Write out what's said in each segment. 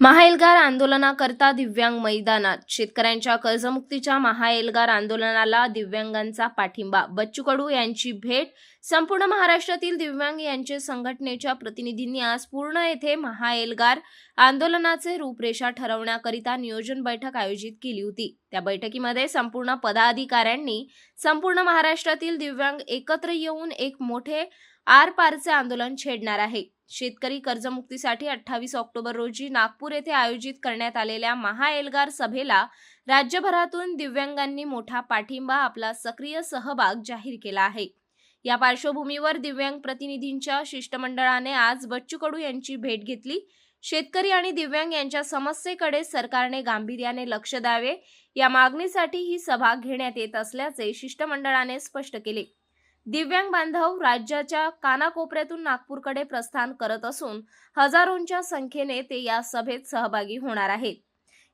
महाएल्गार आंदोलनाकरता दिव्यांग मैदानात. शेतकऱ्यांच्या कर्जमुक्तीच्या महाएल्गार आंदोलनाला दिव्यांगांचा पाठिंबा. बच्चू कडू यांची भेट. संपूर्ण महाराष्ट्रातील दिव्यांग यांचे संघटनेच्या प्रतिनिधींनी आज पूर्ण येथे महाएल्गार आंदोलनाचे रूपरेषा ठरवण्याकरिता नियोजन बैठक आयोजित केली होती. त्या बैठकीमध्ये संपूर्ण पदाधिकाऱ्यांनी संपूर्ण महाराष्ट्रातील दिव्यांग एकत्र येऊन एक मोठे आरपारचे आंदोलन छेडणार आहे. शेतकरी कर्जमुक्तीसाठी अठ्ठावीस ऑक्टोबर रोजी नागपूर येथे आयोजित करण्यात आलेल्या महाएल्गार सभेला राज्यभरातून दिव्यांगांनी मोठा पाठिंबा आपला सक्रिय सहभाग जाहीर केला आहे. या पार्श्वभूमीवर दिव्यांग प्रतिनिधींच्या शिष्टमंडळाने आज बच्चू कडू यांची भेट घेतली. शेतकरी आणि दिव्यांग यांच्या समस्येकडे सरकारने गांभीर्याने लक्ष द्यावे. या मागणीसाठी ही सभा घेण्यात येत असल्याचे शिष्टमंडळाने स्पष्ट केले. दिव्यांग बांधव राज्याच्या कानाकोपऱ्यातून नागपूरकडे प्रस्थान करत असून हजारोंच्या संख्येने ते या सभेत सहभागी होणार आहेत.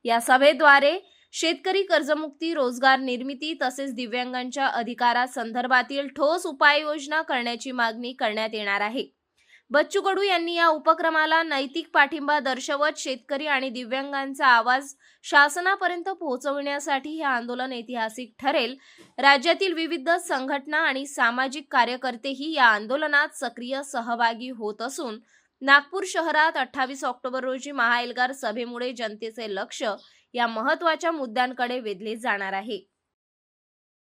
या सभेद्वारे शेतकरी कर्जमुक्ती रोजगार निर्मिती तसेच दिव्यांगांच्या अधिकारासंदर्भातील ठोस उपाययोजना करण्याची मागणी करण्यात येणार आहे. बच्चू कडू यांनी या उपक्रमाला नैतिक पाठिंबा दर्शवत शेतकरी आणि दिव्यांगांचा आवाज शासनापर्यंत पोहोचविण्यासाठी हे आंदोलन ऐतिहासिक ठरेल. राज्यातील विविध संघटना आणि सामाजिक कार्यकर्तेही या आंदोलनात सक्रिय सहभागी होत असून नागपूर शहरात अठ्ठावीस ऑक्टोबर रोजी महाएल्गार सभेमुळे जनतेचे लक्ष या महत्त्वाच्या मुद्द्यांकडे वेधले जाणार आहे.